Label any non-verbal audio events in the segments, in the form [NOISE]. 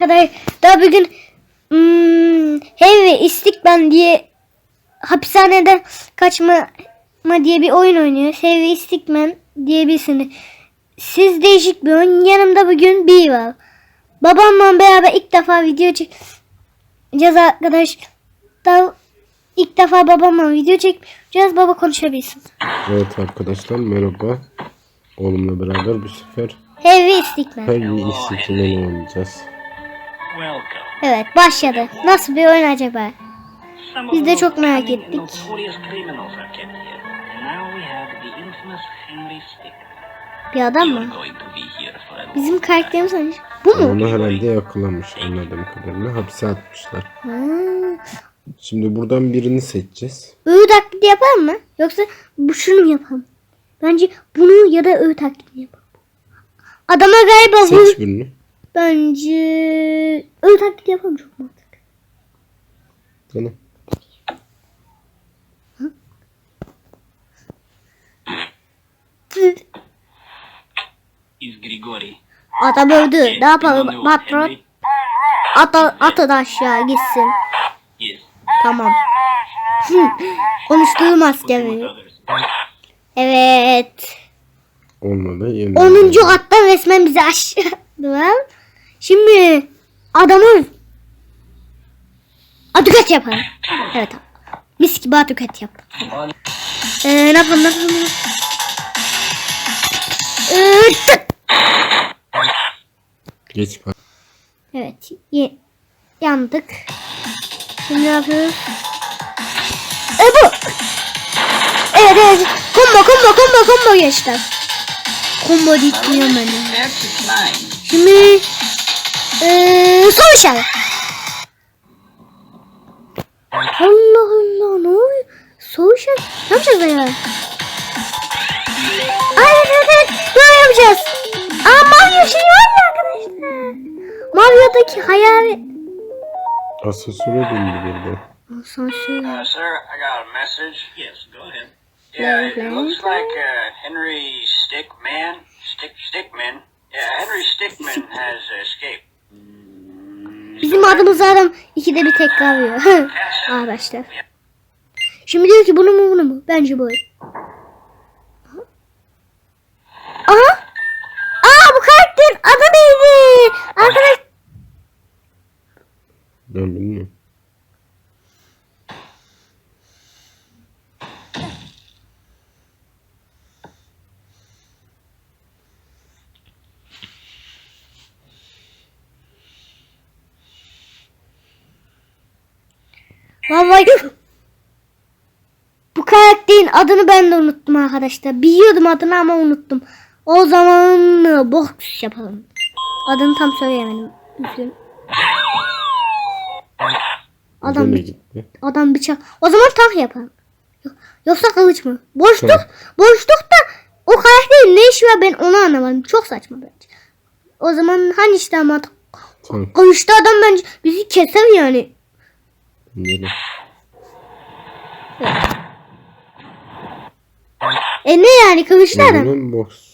kadar daha bugün hmm, Heavy İstikben diye hapishaneden kaçma ma diye bir oyun oynuyor. Heavy İstikmen diye birisini. Siz değişik bir oyun. Yanımda bugün bir var. Babamla beraber ilk defa video çekeceğiz arkadaş. Da ilk defa babamla video çekeceğiz. Baba konuşabilsin. Evet arkadaşlar merhaba. Oğlumla beraber bu sefer Heavy İstikmen. her bir istiklalini oynayacağız. Evet başladı. Nasıl bir oyun acaba? Biz de çok merak ettik. Bir adam mı? Bizim karakterimiz hangi? Bu mu? Onu herhalde yakalamış anladığım kadarıyla. Hapse atmışlar. Ha. Şimdi buradan birini seçeceğiz. Öğü taklidi yapalım mı? Yoksa bu şunu mu yapalım? Bence bunu ya da öğü taklidi yapalım. Adama galiba bu... Seç birini. Bence öğü taklidi yapalım çok mantıklı. Tamam. Adam öldü. Ne yapalım patron? Ata, atı da aşağı gitsin. Tamam. [LAUGHS] Konuştuğum askeri. Evet. Olmadı. Yeni. 10. kattan resmen bizi aşağıdılar. [LAUGHS] Şimdi adamı aduket yapalım. Evet. Mis gibi aduket yap. Ee, ne yapalım ne yapalım? Ee, tık. Geç bak. Evet. Ye yandık. Şimdi ne yapıyoruz? E bu. Evet evet. Combo combo combo combo gençler. Combo dikliyorum ben. Şimdi eee son işaret. Allah Allah ne oluyor? Soğuk işaret. Ne yapacağız ya? Ay evet evet. Böyle yapacağız. Aa Mario şey var ya arkadaşlar. Mario'daki hayal... Asansöre döndü birden. Asansör. Uh, sir, I got a message. Yes, go ahead. Yeah, it looks like uh, Henry Stickman, Stick Stickman. Yeah, Henry Stickman has escaped. Bizim adımız adam ikide bir tekrarlıyor. [LAUGHS] Arkadaşlar. Şimdi diyor ki bunu mu bunu mu? Bence bu. Aha. Aa bu karakterin adı neydi? Arkadaş. Ben bilmiyorum. Vallahi bu karakterin adını ben de unuttum arkadaşlar. Biliyordum adını ama unuttum. O zaman boks yapalım. Adını tam söyleyemedim. Üzgünüm. [LAUGHS] Adam gitti. adam bıçak. O zaman tank yapalım. Yok- Yoksa kılıç mı? Boşluk. Tamam. Boşlukta o karakterin ne işi var ben onu anlamadım. Çok saçma bence. O zaman hani işte ama Tamam. kılıçta adam bence bizi keser yani. Gene. E ne yani kılıçlı adam? Bunun box.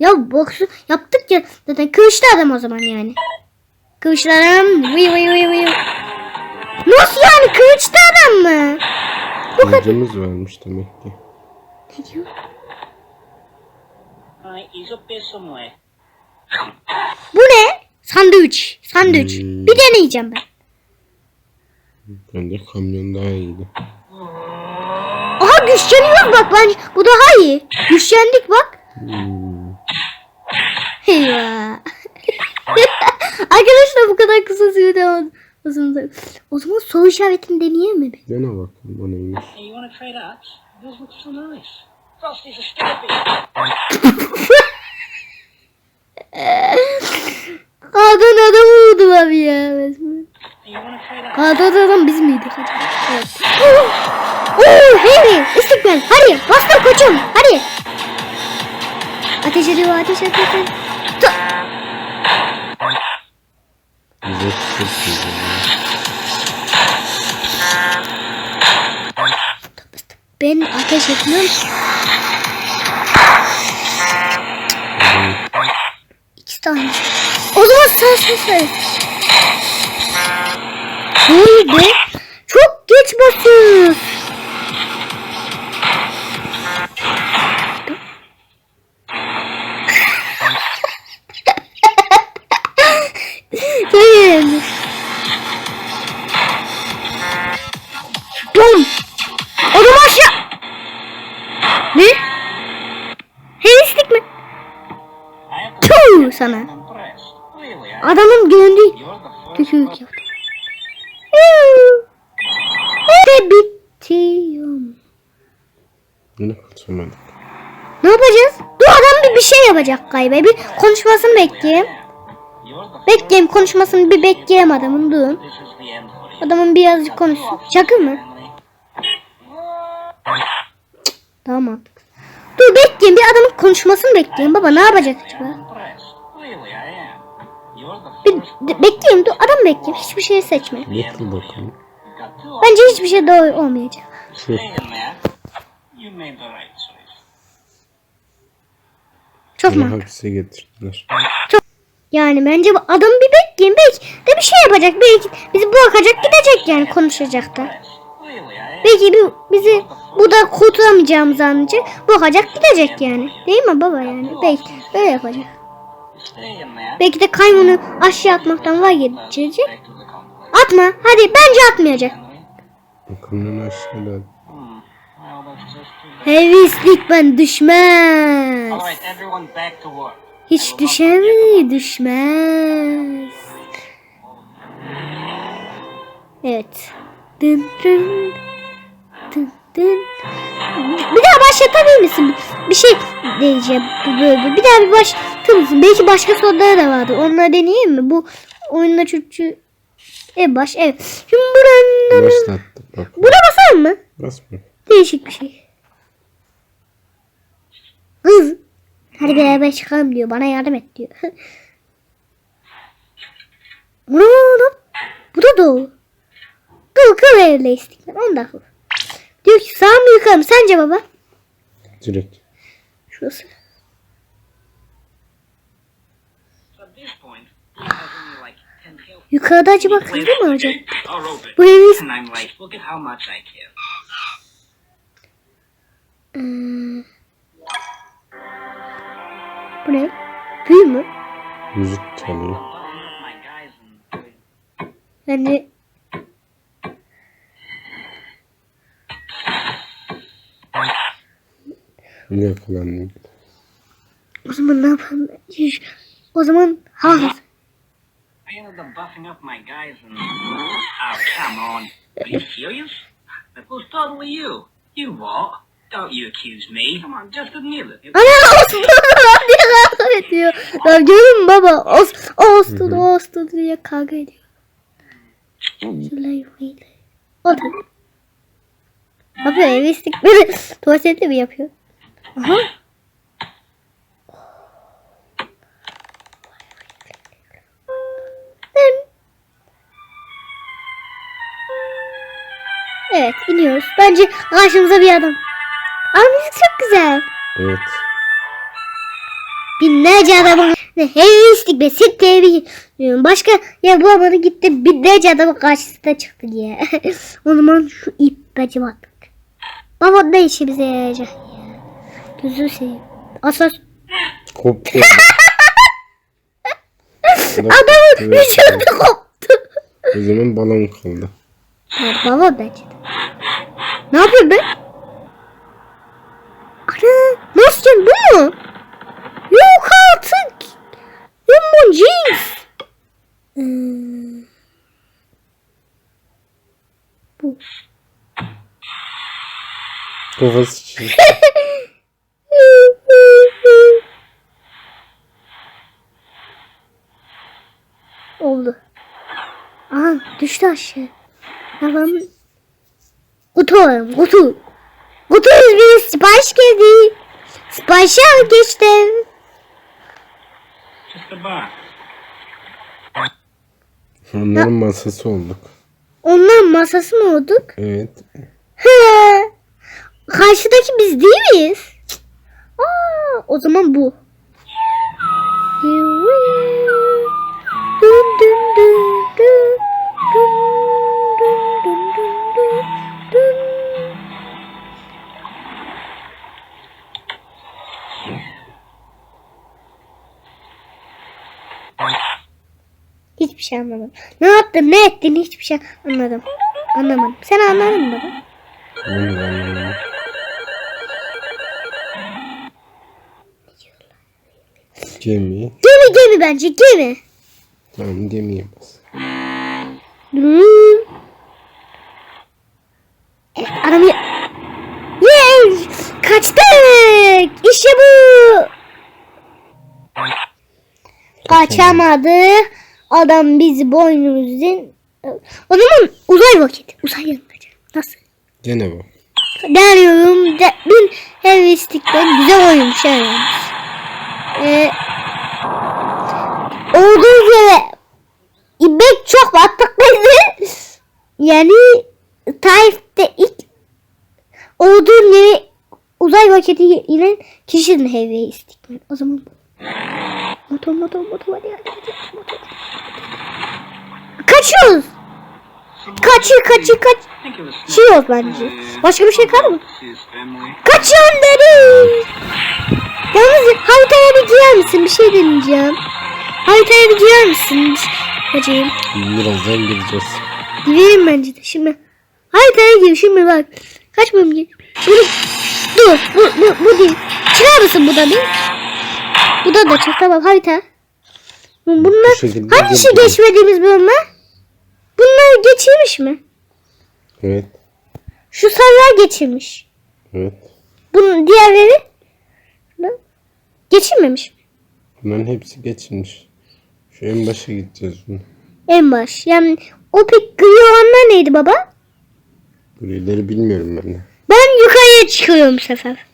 Ya boksu yaptık ya zaten kılıçlı adam o zaman yani. Kılıçlı adam vıy vıy vıy vıy. Nasıl yani kılıçlı adam mı? Bu kadar. Kılıcımız varmış demek ki. Ne diyor? Bu ne? Sandviç. Sandviç. Hmm. Bir deneyeceğim ben. Bence kamyon daha iyiydi. Aha güçleniyoruz bak bence bu daha iyi. Güçlendik bak. Hmm. Eyvah. [LAUGHS] Arkadaşlar bu kadar kısa sürede oldu. O zaman, o zaman soru işaretini deneyelim mi? Dene bakalım o neymiş. Kadın [LAUGHS] adamı vurdu abi ya. resmen. Adam biz miydik acaba? Evet. Oo, Harry, istikbal. Hadi, bastır koçum. Hadi. Ateş ediyor, ateş ediyor. Tu- Bize çok güzel. Ben ateş etmiyorum. İki tane. O zaman sağ sağ sağ. Neydi? Çok geç basıyoruz. Yine kaçamadık. Ne yapacağız? Bu adam bir bir şey yapacak galiba. Bir konuşmasını bekleyeyim. Bekleyeyim konuşmasını bir bekleyeyim adamın durun. Adamın birazcık konuşsun. Şaka mı? Tamam. Dur bekleyeyim bir adamın konuşmasını bekleyeyim. Baba ne yapacak acaba? Bir bekleyeyim dur adam bekleyeyim. Hiçbir şey seçme. Bence hiçbir şey doğru olmayacak. You made the right choice. Çok Beni mantıklı. hapise getirdiler. Yani bence bu adam bir bekleyin. Belki de bir şey yapacak. Belki bizi bırakacak gidecek yani konuşacak da. Belki bir, bizi burada kurtulamayacağımızı anlayacak. Bırakacak gidecek yani. Değil mi baba yani? Belki öyle yapacak. Belki de kaymunu aşağı atmaktan vazgeçecek. Atma. Hadi bence atmayacak. Bakalım aşağıda. Well, that's just too bad. Hevislik ben düşmez. All right, everyone back to work. Hiç düşemez, düşmez. Evet. Dın dın. Dın dın. Bir daha başlatabilir misin? Bir şey diyeceğim. Bu böyle. Bir daha bir başlatır mısın? Belki başka soruları da vardır. Onları deneyeyim mi? Bu oyunla çocuk e baş evet. Şimdi buranın Başlattık bak. buna basalım mı? Basma. Değişik bir şey. Kız. Hadi beraber çıkalım diyor. Bana yardım et diyor. [LAUGHS] Ana. Bu da doğru. Kıl kıl evle istikrar. Onda kıl. Diyor ki sağ mı yukarı mı? Sence baba? Direkt. Şurası. 10. Yukarıda acaba kıldı mı hocam? Bu evi... Hmm. Bu ne? Büyü mü? Müzik çalıyor. Yani Yakalandım. o zaman ne yapalım? O zaman ha. I ended up buffing up my guys and oh come on, are you serious? That was totally you. You what? Don't you accuse me. Come on, just admit it. Ana Ağustos diye kavga ediyor. Ya görün baba? Ağustos, Ağustos, Ağustos diye kavga ediyor. O da. Yapıyor evi istikleri. Tuvalette mi yapıyor? Aha. Evet iniyoruz. Bence karşımıza bir adam. Müzik çok güzel. Evet. Binlerce adamın hevistik be sit TV başka ya bulamadı gitti binlerce adamın karşısına çıktı diye. [LAUGHS] o zaman şu ip bence baktık. Baba ne işimize yarayacak ya. Gözünü seveyim. Asas Koptu. [LAUGHS] adamın vücudu koptu. O zaman balon kaldı. Baba bence de. Ne yapıyor be? Nasıl bu mu? Yok artık. Lemon jeans. Hmm. Bu. Kafası [LAUGHS] çizik. Oldu. Aha düştü aşağı. Tamam. Kutu alalım kutu. Kutu sipariş geldi. Siparişi al geçtim. Onların masası olduk. Onların masası mı olduk? Evet. He. Karşıdaki biz değil miyiz? Aa, o zaman bu. Hiçbir şey anlamadım. Ne yaptın ne ettin hiçbir şey anladım. Anlamadım. Sen anladın mı baba? Da anlamadım. Gemi. Gemi gemi bence gemi. Tamam gemiye bas. Hmm. Evet adam ya... Yes! Kaçtık! İşte bu! Kaçamadı. Adam bizi boynumuzun... O zaman uzay vakit. Uzay yanılacak. Nasıl? Gene bu. Deniyorum. De, bin hevislikten güzel oyunmuş yani. Ee, olduğu üzere İbek çok battıklıydı. Yani tarihte ilk olduğu yeri uzay vakiti ile kişinin heveyi istikmen. O zaman bu. Motor motor motor hadi hadi hadi motor. Kaçıyoruz. Kaçıyor kaçıyor kaç. Was Şey bence. Başka bir şey kaldı mı? Kaçıyorum dedim. Yalnız haritaya bir girer misin? Bir şey deneyeceğim. Haritaya bir girer misin? Hacıyım. Birazdan gireceğiz. Girelim bence de şimdi. Haritaya gir şimdi bak. Kaç bölüm gir? Bunu, dur bu, bu, bu değil. Çıkar mısın bu da değil? Bu da da çık tamam harita. Bunlar şekilde hangisi geçmediğimiz bölümler? Bunlar geçirmiş mi? Evet. Şu sarılar geçirmiş. Evet. Bunun diğerleri ne? geçirmemiş mi? Bunların hepsi geçilmiş. Şu en başa gideceğiz bunu. En baş. Yani o pek gri olanlar neydi baba? Burayıları bilmiyorum ben de. Ben yukarıya çıkıyorum bu sefer.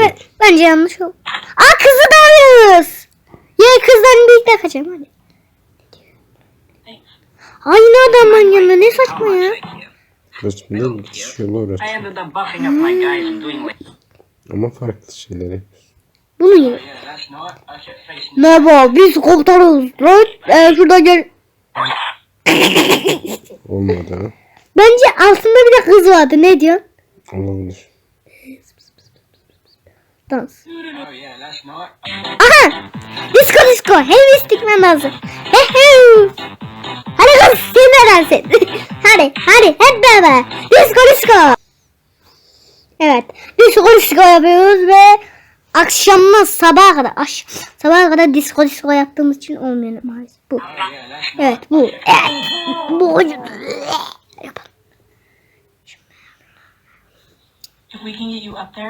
Ben, bence yanlış oldu. Aa kızı da arıyoruz. Ya kızdan birlikte kaçalım hadi. Aynı adamın yanında ne saçma ya. Guys and doing like. Ama farklı şeyleri. Bunu yiyor. Yeah, that's not. I should face. Ne bu? Biz komutanız. Lan ee, şurada gel. Olmadı ha. Bence altında bir de kız vardı. Ne diyor? Olabilir. Dans. Oh. Aha! Disco disco. Heavy stickman dansı. He he. Hadi kız sen de dans et. [LAUGHS] hadi hadi hep beraber. Disco disco. Evet. Disco disco yapıyoruz ve akşamdan sabaha kadar aş, sabaha kadar disco disco yaptığımız için olmuyor maalesef. Bu. Oh. Evet bu. Evet. Bu. [LAUGHS] Yapalım. If we can get you up there.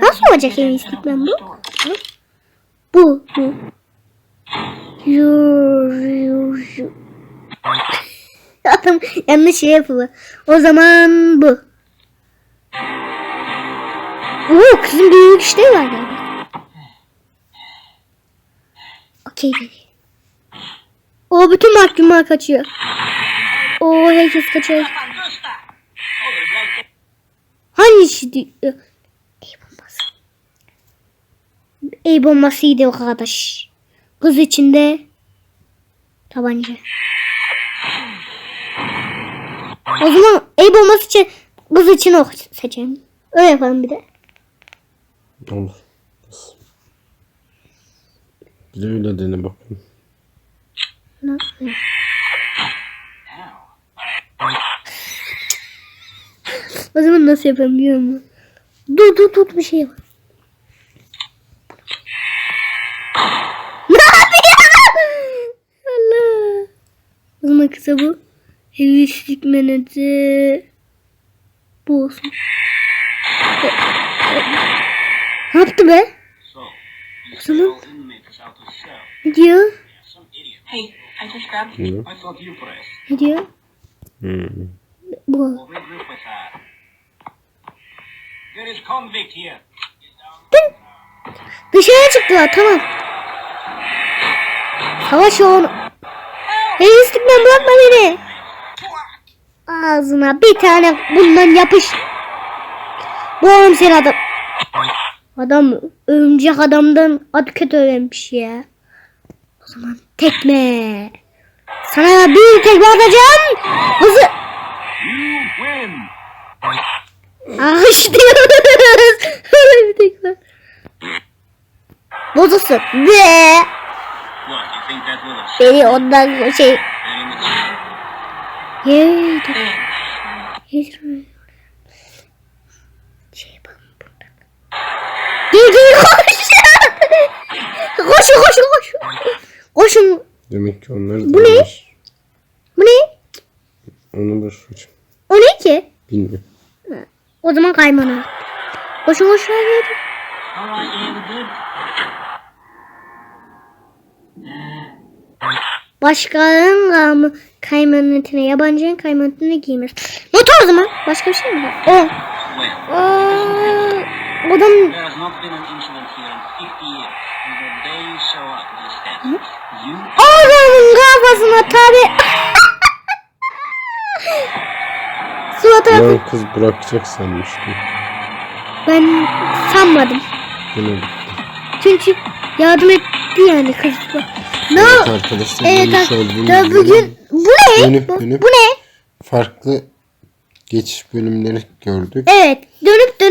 Nasıl olacak ev open bu? store. Bu. Yu, yu. [LAUGHS] Adam yanlış şey yapıyor. O zaman bu. Oo kızın büyük işleri var galiba. Okey. O bütün mahkumlar kaçıyor. O herkes kaçıyor. Hangisi diyor? El bombası. El bombasıydı o arkadaş. Kız içinde tabanca. O zaman el bombası için kız için ok seçelim. Öyle yapalım bir de. Olur. Bir de öyle dene bakın. Nasıl? O zaman nasıl yapalım biliyor musun? Dur dur dur bir şey yap. Ne yapıyor? Allah. O zaman kısa bu. Hevislik menajı. Bu olsun. Ne yaptı be? Of cell. Ne diyor? Some idiot. Hey, I just grabbed Ne? I thought you pressed. Ne diyor? Hmm. Bu. Dın. Dışarı çıktılar tamam. Savaş onu. Hevislik ben bırakma beni. Ağzına bir tane bundan yapış. Bu oğlum sen adam. Adam örümcek adamdan adı kötü öğrenmiş ya. O zaman tekme. Sana bir tekme atacağım. Hızı. Alkışlıyoruz. [LAUGHS] Öyle bir tekme. Bozulsun. Ve beni ondan şey been in the Yedir. Yedir. Şey yapalım buradan. Gel gel koş. koşun koşun koşun. Koşun. Demek ki onlar Bu ne? Bu ne? Onu boş ver. O ne ki? Bilmiyorum. O zaman kaymana. Koşun koşun hadi. Başkalarının kayma, kaymanetine, yabancının kaymanetine giymez. Not o zaman. Başka bir şey mi var? O. Well, Aa, Adam there has not been an incident here in 50 years. And the day you show up to the steps, you adamın kafasına tabi. [LAUGHS] Suat abi Ben kız bırakacak sanmıştım. ben sanmadım. Yine bitti. Çünkü yardım etti yani kız. Ne? Evet arkadaşlar. Evet bugün gibi bu ne? Dönüp Bu, dönüp- bu ne? farklı geçiş bölümleri gördük. Evet dönüp dönüp